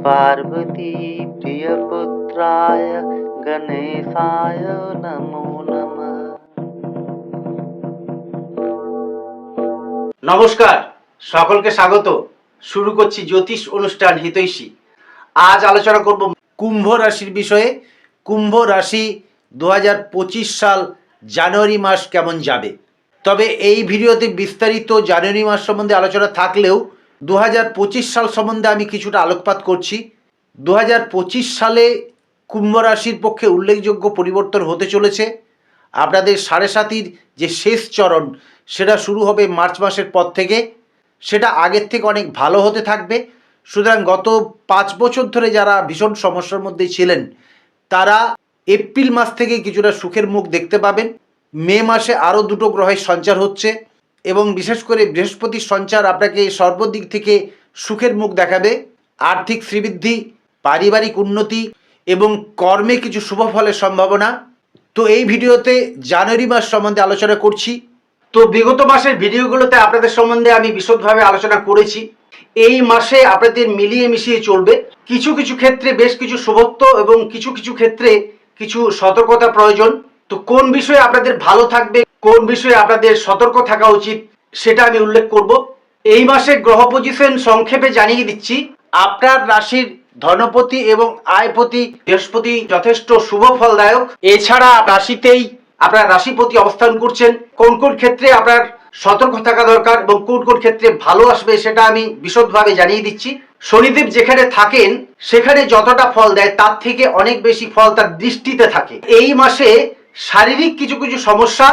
पार्वती प्रियपुत्राय गणेशाय नमो नमः নমস্কার সকলকে স্বাগত শুরু করছি জ্যোতিষ অনুষ্ঠান হিতৈষী আজ আলোচনা করব কুম্ভ রাশির বিষয়ে কুম্ভ রাশি দু সাল জানুয়ারি মাস কেমন যাবে তবে এই ভিডিওতে বিস্তারিত জানুয়ারি মাস সম্বন্ধে আলোচনা থাকলেও দু হাজার পঁচিশ সাল সম্বন্ধে আমি কিছুটা আলোকপাত করছি। দু হাজার পঁচিশ সালে কুম্ভ রাশির পক্ষে উল্লেখযোগ্য পরিবর্তন হতে চলেছে। আপনাদের সাড়ে সাতির যে শেষ চরণ, সেটা শুরু হবে মার্চ মাসের পর থেকে। সেটা আগের থেকে অনেক ভালো হতে থাকবে। সুতরাং গত পাঁচ বছর ধরে যারা ভীষণ সমস্যার মধ্যে ছিলেন, তারা এপ্রিল মাস থেকে কিছুটা সুখের মুখ দেখতে পাবেন। মে মাসে আরও দুটো গ্রহের সঞ্চার হচ্ছে। এবং বিশেষ করে বৃহস্পতির সঞ্চার আপনাকে সর্বদিক থেকে সুখের মুখ দেখাবে, আর্থিক শ্রীবৃদ্ধি, পারিবারিক উন্নতি এবং কর্মে কিছু শুভ ফলের সম্ভাবনা। তো এই ভিডিওতে জানুয়ারি মাস সম্বন্ধে আলোচনা করছি। তো বিগত মাসের ভিডিওগুলোতে আপনাদের সম্বন্ধে আমি বিশদভাবে আলোচনা করেছি। এই মাসে আপনাদের মিলিয়ে মিশিয়ে চলবে। কিছু কিছু ক্ষেত্রে বেশ কিছু শুভত্ব এবং কিছু কিছু ক্ষেত্রে কিছু সতর্কতা প্রয়োজন। তো কোন বিষয়ে আপনাদের ভালো থাকবে কোন বিষয়ে আপনাদের সতর্ক থাকা উচিত সেটা আমি উল্লেখ করব। এই মাসে গ্রহ পজিশন সংক্ষেপে জানিয়ে দিচ্ছি, আপনার রাশির ধনপতি এবং আয়পতি বৃহস্পতি যথেষ্ট শুভ ফলদায়ক। এছাড়া রাশিতেই আপনার রাশিপতি অবস্থান করছেন। কোন কোন ক্ষেত্রে আপনার সতর্ক থাকা দরকার এবং কোন কোন ক্ষেত্রে ভালো আসবে সেটা আমি বিশদভাবে জানিয়ে দিচ্ছি। শনিদেব যেখানে থাকেন, সেখানে যতটা ফল দেয় তার থেকে অনেক বেশি ফল তার দৃষ্টিতে থাকে। এই মাসে শারীরিক কিছু কিছু সমস্যা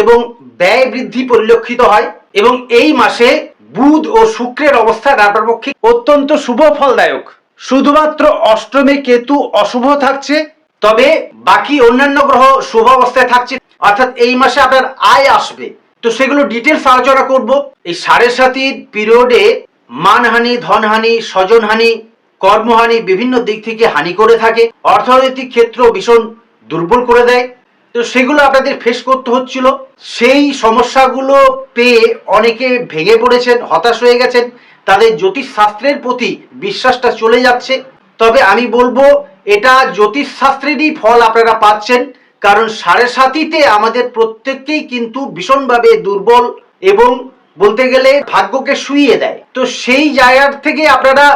এবং ব্যয় বৃদ্ধি পরিলক্ষিত হয় এবং এই মাসে বুধ ও শুক্রের অবস্থান আপনার পক্ষে অত্যন্ত শুভ ফলদায়ক। শুধুমাত্র অষ্টমে কেতু অশুভ থাকছে, তবে বাকি অন্যান্য গ্রহ শুভ অবস্থায় থাকছে। অর্থাৎ এই মাসে আপনার আয় আসবে। তো সেগুলো ডিটেলস আলোচনা করব। এই সাড়ে সাতির পিরিয়ডে মানহানি, ধনহানি, স্বজনহানি, কর্মহানি বিভিন্ন দিক থেকে হানি করে থাকে। অর্থনৈতিক ক্ষেত্র ভীষণ দুর্বল করে দেয়। তো সেগুলো আপনাদের ফেস করতে হচ্ছিল। সেই সমস্যাগুলো পেয়ে অনেকে ভেঙে পড়েছেন, হতাশ হয়ে গেছেন। তাদের জ্যোতিষ শাস্ত্রের প্রতি বিশ্বাসটা চলে যাচ্ছে। তবে আমি বলব, এটা জ্যোতিষ শাস্ত্রেরই ফল আপনারা পাচ্ছেন, কারণ সাড়ে সাতিতে আমাদের প্রত্যেককেই কিন্তু ভীষণভাবে দুর্বল এবং বলতে গেলে ভাগ্যকে শুইয়ে দেয়। তো সেই জায়গার থেকে আপনারা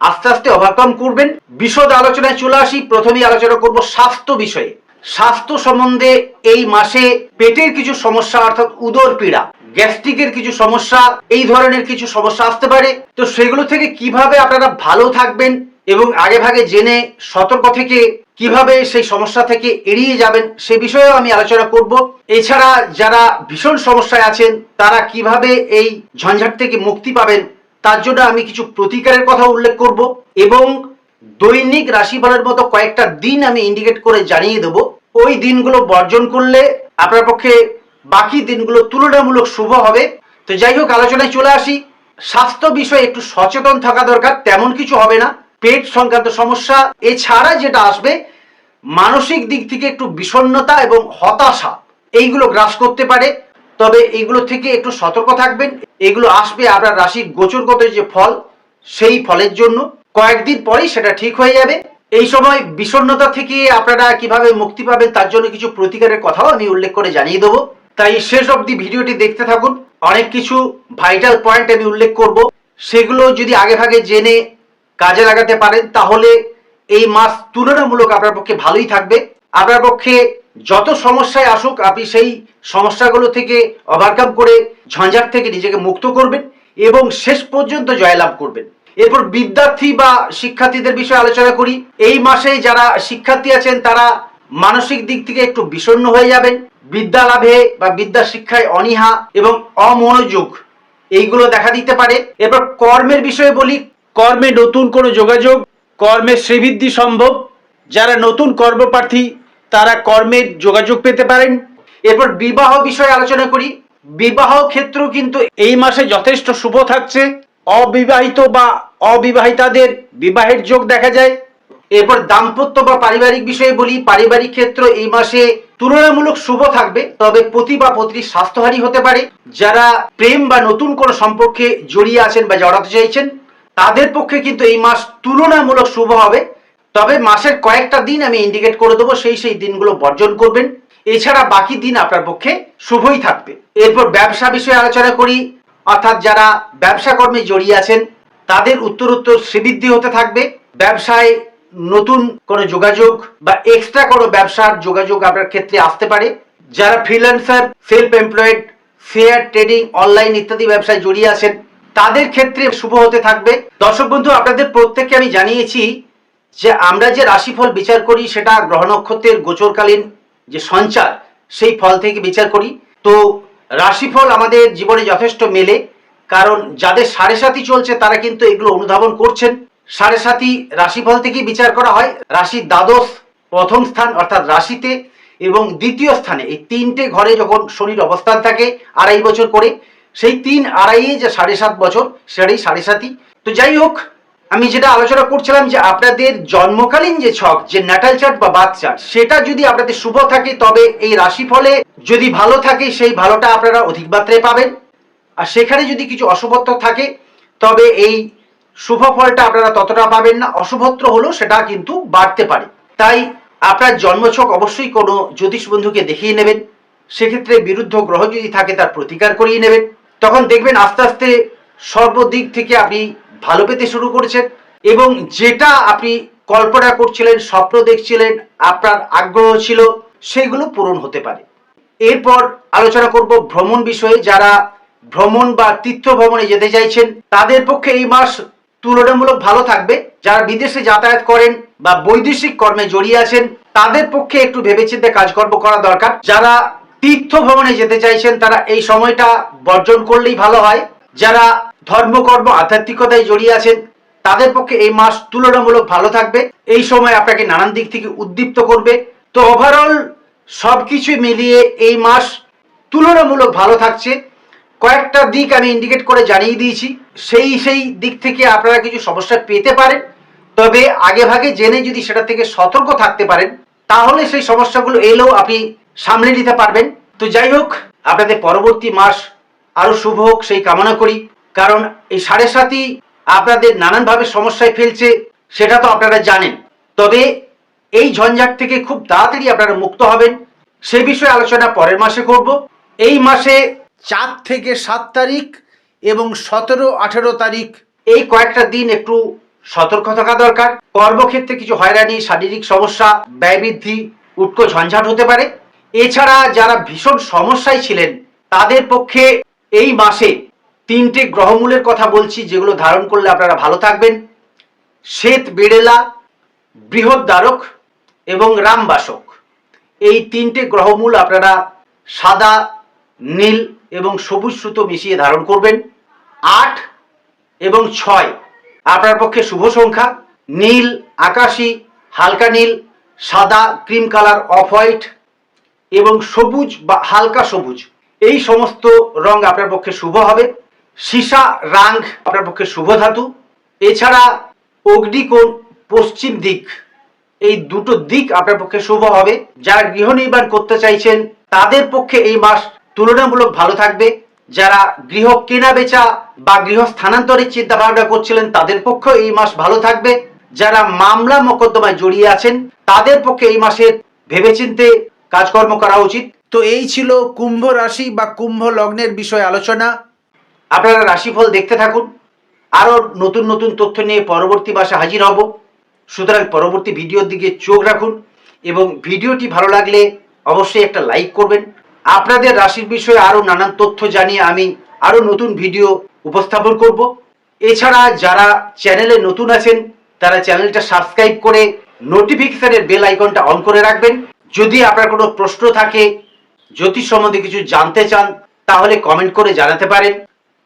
আস্তে আস্তে ওভারকাম করবেন। বিশদ আলোচনায় চলে আসি। প্রথমেই আলোচনা করব স্বাস্থ্য বিষয়ে। স্বাস্থ্য সম্বন্ধে এই মাসে পেটের কিছু সমস্যা, অর্থাৎ উদর পীড়া, গ্যাস্ট্রিকের কিছু সমস্যা, এই ধরনের কিছু সমস্যা আসতে পারে। তো সেগুলো থেকে কীভাবে আপনারা ভালো থাকবেন এবং আগে ভাগে জেনে সতর্ক থেকে কীভাবে সেই সমস্যা থেকে এড়িয়ে যাবেন, সে বিষয়েও আমি আলোচনা করব। এছাড়া যারা ভীষণ সমস্যায় আছেন, তারা কীভাবে এই ঝঞ্ঝাট থেকে মুক্তি পাবেন, তার জন্য আমি কিছু প্রতিকারের কথা উল্লেখ করব এবং দৈনিক রাশিফলের মতো কয়েকটা দিন আমি ইন্ডিকেট করে জানিয়ে দেব। ওই দিনগুলো বর্জন করলে আপনার পক্ষে বাকি দিনগুলো তুলনামূলক শুভ হবে। তো যাই হোক, আলোচনায় চলে আসি। স্বাস্থ্য বিষয়ে একটু সচেতন থাকা দরকার, তেমন কিছু হবে না। পেট সংক্রান্ত সমস্যা, এছাড়া যেটা আসবে, মানসিক দিক থেকে একটু বিষণ্ণতা এবং হতাশা, এইগুলো গ্রাস করতে পারে। তবে এইগুলো থেকে একটু সতর্ক থাকবেন। এগুলো আসবে আপনার রাশির গোচরগত যে ফল, সেই ফলের জন্য। কয়েকদিন পরেই সেটা ঠিক হয়ে যাবে। এই সময় বিষণ্ণতা থেকে আপনারা কীভাবে মুক্তি পাবেন তার জন্য কিছু প্রতিকারের কথাও আমি উল্লেখ করে জানিয়ে দেবো। তাই শেষ অবধি ভিডিওটি দেখতে থাকুন। অনেক কিছু ভাইটাল পয়েন্ট আমি উল্লেখ করব। সেগুলো যদি আগে ভাগে জেনে কাজে লাগাতে পারেন, তাহলে এই মাস তুলনামূলক আপনার পক্ষে ভালোই থাকবে। আপনার পক্ষে যত সমস্যায় আসুক, আপনি সেই সমস্যাগুলো থেকে ওভারকাম করে ঝঞ্ঝাট থেকে নিজেকে মুক্ত করবেন এবং শেষ পর্যন্ত জয়লাভ করবেন। এরপর বিদ্যার্থী বা শিক্ষার্থীদের বিষয়ে আলোচনা করি। এই মাসে যারা শিক্ষার্থী আছেন, তারা মানসিক দিক থেকে একটু বিষণ্ণ হয়ে যাবেন। বিদ্যা লাভে বা বিদ্যা শিক্ষায় অনীহা এবং অমনোযোগ, এইগুলো দেখা দিতে পারে। এরপর কর্মের বিষয়ে বলি, কর্মে নতুন কোনো যোগাযোগ কর্মের শ্রীবৃদ্ধি সম্ভব। যারা নতুন কর্মপ্রার্থী, তারা কর্মের যোগাযোগ পেতে পারেন। এরপর বিবাহ বিষয়ে আলোচনা করি। বিবাহ ক্ষেত্র কিন্তু এই মাসে যথেষ্ট শুভ থাকছে। অবিবাহিত বা অবিবাহিতাদের বিবাহের যোগ দেখা যায়। এরপর দাম্পত্য বা পারিবারিক বিষয়ে বলি, পারিবারিক ক্ষেত্র এই মাসে তুলনামূলক শুভ থাকবে, তবে পতি বা পত্নীর স্বাস্থ্যহানি হতে পারে। যারা প্রেম বা নতুন কোনো সম্পর্কে জড়িয়ে আছেন বা জড়াতে চাইছেন, তাদের পক্ষে কিন্তু এই মাস তুলনামূলক শুভ হবে। তবে মাসের কয়েকটা দিন আমি ইন্ডিকেট করে দেবো, সেই সেই দিনগুলো বর্জন করবেন। এছাড়া বাকি দিন আপনার পক্ষে শুভই থাকবে। এরপর ব্যবসা বিষয়ে আলোচনা করি, অর্থাৎ যারা ব্যবসা কর্মে জড়িয়ে আছেন তাদের উত্তরোত্তর শ্রীবৃদ্ধি হতে থাকবে। ব্যবসায় নতুন কোনো যোগাযোগ বা এক্সট্রা কোনো ব্যবসার যোগাযোগ আপনার ক্ষেত্রে আসতে পারে। যারা freelancer self employed share trading online ইত্যাদি ব্যবসায় জড়িয়ে আছেন, তাদের ক্ষেত্রে শুভ হতে থাকবে। দর্শক বন্ধু, আপনাদের প্রত্যেককে আমি জানিয়েছি যে আমরা যে রাশিফল বিচার করি, সেটা গ্রহ নক্ষত্রের গোচরকালীন যে সঞ্চার, সেই ফল থেকে বিচার করি। তো রাশিফল আমাদের জীবনে যথেষ্ট মেলে। কারণ যাদের সাড়ে সাথী চলছে, তারা কিন্তু এগুলো অনুধাবন করছেন। সাড়ে সাথী রাশিফল থেকেই বিচার করা হয়। রাশির দ্বাদশ প্রথম স্থান, অর্থাৎ রাশিতে, এবং দ্বিতীয় স্থানে। এই তিনটে ঘরে যখন শনির অবস্থান থাকে, আড়াই বছর করে, সেই তিন আড়াইয়ে যে সাড়ে সাত বছর, সেটাই সাড়ে সাতই। তো যাই হোক, আমি যেটা আলোচনা করছিলাম যে আপনাদের জন্মকালীন যে ছক, যে ন্যাটাল চার্ট বা বার্থ চার্ট সেটা যদি আপনাদের শুভ থাকে, তবে এই রাশিফলে যদি ভালো থাকে, সেই ভালোটা আপনারা অধিক মাত্রায় পাবেন। আর সেখানে যদি কিছু অশুভত্ব থাকে, তবে এই শুভ ফলটা আপনারা ততটা পাবেন না। অশুভত্ব হলেও সেটা কিন্তু বাড়তে পারে। তাই আপনার জন্মছক অবশ্যই কোনো জ্যোতিষ বন্ধুকে দেখিয়ে নেবেন। সেক্ষেত্রে বিরুদ্ধ গ্রহ যদি থাকে, তার প্রতিকার করিয়ে নেবেন। তখন দেখবেন আস্তে আস্তে সর্বদিক থেকে আপনি ভালো পেতে শুরু করেছেন এবং যেটা আপনি কল্পনা করছিলেন, স্বপ্ন দেখছিলেন, আপনার আগ্রহ ছিল, সেগুলো পূরণ হতে পারে। এরপর আলোচনা করব ভ্রমণ বিষয়ে। যারা ভ্রমণ বা তীর্থ ভ্রমণে যেতে চাইছেন, তাদের পক্ষে এই মাস তুলনামূলক ভালো থাকবে। যারা বিদেশে যাতায়াত করেন বা বৈদেশিক কর্মে জড়িয়ে আছেন, তাদের পক্ষে একটু ভেবেচিন্তে কাজকর্ম করা দরকার। যারা তীর্থ ভ্রমণে যেতে চাইছেন, তারা এই সময়টা বর্জন করলেই ভালো হয়। যারা ধর্মকর্ম, আধ্যাত্মিকতায় জড়িয়ে আছেন, তাদের পক্ষে এই মাস তুলনামূলক ভালো থাকবে। এই সময় আপনাকে নানান দিক থেকে উদ্দীপ্ত করবে। তো ওভারঅল সবকিছু মিলিয়ে এই মাস তুলনামূলক ভালো থাকছে। কয়েকটা দিক আমি ইন্ডিকেট করে জানিয়ে দিয়েছি। সেই সেই দিক থেকে আপনারা কিছু সমস্যা পেতে পারেন। তবে আগে ভাগে জেনে যদি সেটা থেকে সতর্ক থাকতে পারেন, তাহলে সেই সমস্যাগুলো এলেও আপনি সামলে নিতে পারবেন। তো যাই হোক, আপনাদের পরবর্তী মাস আরও শুভ হোক, সেই কামনা করি। কারণ এই সাড়ে সাতই আপনাদের নানানভাবে সমস্যায় ফেলছে, সেটা তো আপনারা জানেন। তবে এই ঝঞ্ঝাট থেকে খুব তাড়াতাড়ি আপনারা মুক্ত হবেন। সে বিষয়ে আলোচনা পরের মাসে করব। এই মাসে চার থেকে সাত তারিখ এবং সতেরো, আঠেরো তারিখ। এই কয়েকটা দিন একটু সতর্ক থাকা দরকার। কর্মক্ষেত্রে কিছু হয়রানি, শারীরিক সমস্যা, ব্যয় বৃদ্ধি, উটকো ঝঞ্ঝাট হতে পারে। এছাড়া যারা ভীষণ সমস্যায় ছিলেন, তাদের পক্ষে এই মাসে তিনটে গ্রহমূলের কথা বলছি, যেগুলো ধারণ করলে আপনারা ভালো থাকবেন। শ্বেত বেড়েলা, বৃহৎ দ্বারক এবং রামবাসক। এই তিনটে গ্রহমূল আপনারা সাদা, নীল এবং সবুজ সুতো মিশিয়ে ধারণ করবেন। আট এবং ছয়, আপনার পক্ষে শুভ সংখ্যা, নীল, আকাশি, হালকা নীল, সাদা, ক্রিম কালার, অফ হোয়াইট এবং সবুজ বা হালকা সবুজ। এই সমস্ত রং আপনার পক্ষে শুভ হবে। সীসা রাং আপনার পক্ষে শুভ ধাতু। এছাড়া অগ্নিকোণ পশ্চিম দিক, এই দুটো দিক আপনার পক্ষে শুভ হবে। যারা গৃহ নির্মাণ করতে চাইছেন, তাদের পক্ষে এই মাস তুলনামূলক ভালো থাকবে। যারা গৃহ কেনা বেচা বা গৃহ স্থানান্তরের চিন্তা ভাবনা করছিলেন তাদের পক্ষেও এই মাস ভালো থাকবে। যারা মামলা মোকদ্দমায় জড়িয়ে আছেন তাদের পক্ষে এই মাসের ভেবেচিন্তে কাজকর্ম করা উচিত। তো এই ছিল কুম্ভ রাশি বা কুম্ভ লগ্নের বিষয়ে আলোচনা। আপনারা রাশিফল দেখতে থাকুন। আরও নতুন নতুন তথ্য নিয়ে পরবর্তী মাসে হাজির হব। সুতরাং পরবর্তী ভিডিওর দিকে চোখ রাখুন এবং ভিডিওটি ভালো লাগলে অবশ্যই একটা লাইক করবেন। আপনাদের রাশির বিষয়ে আরও নানান তথ্য জানিয়ে আমি আরও নতুন ভিডিও উপস্থাপন করব। এছাড়া যারা চ্যানেলে নতুন আছেন, তারা চ্যানেলটা সাবস্ক্রাইব করে নোটিফিকেশনের বেল আইকনটা অন করে রাখবেন। যদি আপনার কোনো প্রশ্ন থাকে, জ্যোতিষ সম্বন্ধে কিছু জানতে চান, তাহলে কমেন্ট করে জানাতে পারেন।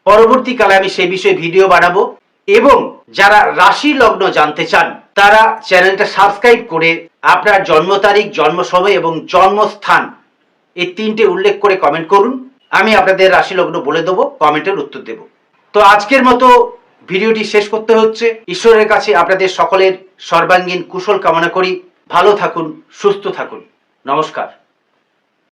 পরবর্তীকালে আমি সেই বিষয়ে ভিডিও বানাবো। এবং যারা রাশি লগ্ন জানতে চান, তারা চ্যানেলটা সাবস্ক্রাইব করে আপনার জন্ম তারিখ, জন্ম সময় এবং জন্মস্থান এই তিনটে উল্লেখ করে কমেন্ট করুন। আমি আপনাদের রাশি লগ্ন বলে দেবো কমেন্টের উত্তর দেব। তো আজকের মতো ভিডিওটি শেষ করতে হচ্ছে। ঈশ্বরের কাছে আপনাদের সকলের সর্বাঙ্গীন কুশল কামনা করি। ভালো থাকুন, সুস্থ থাকুন। নমস্কার।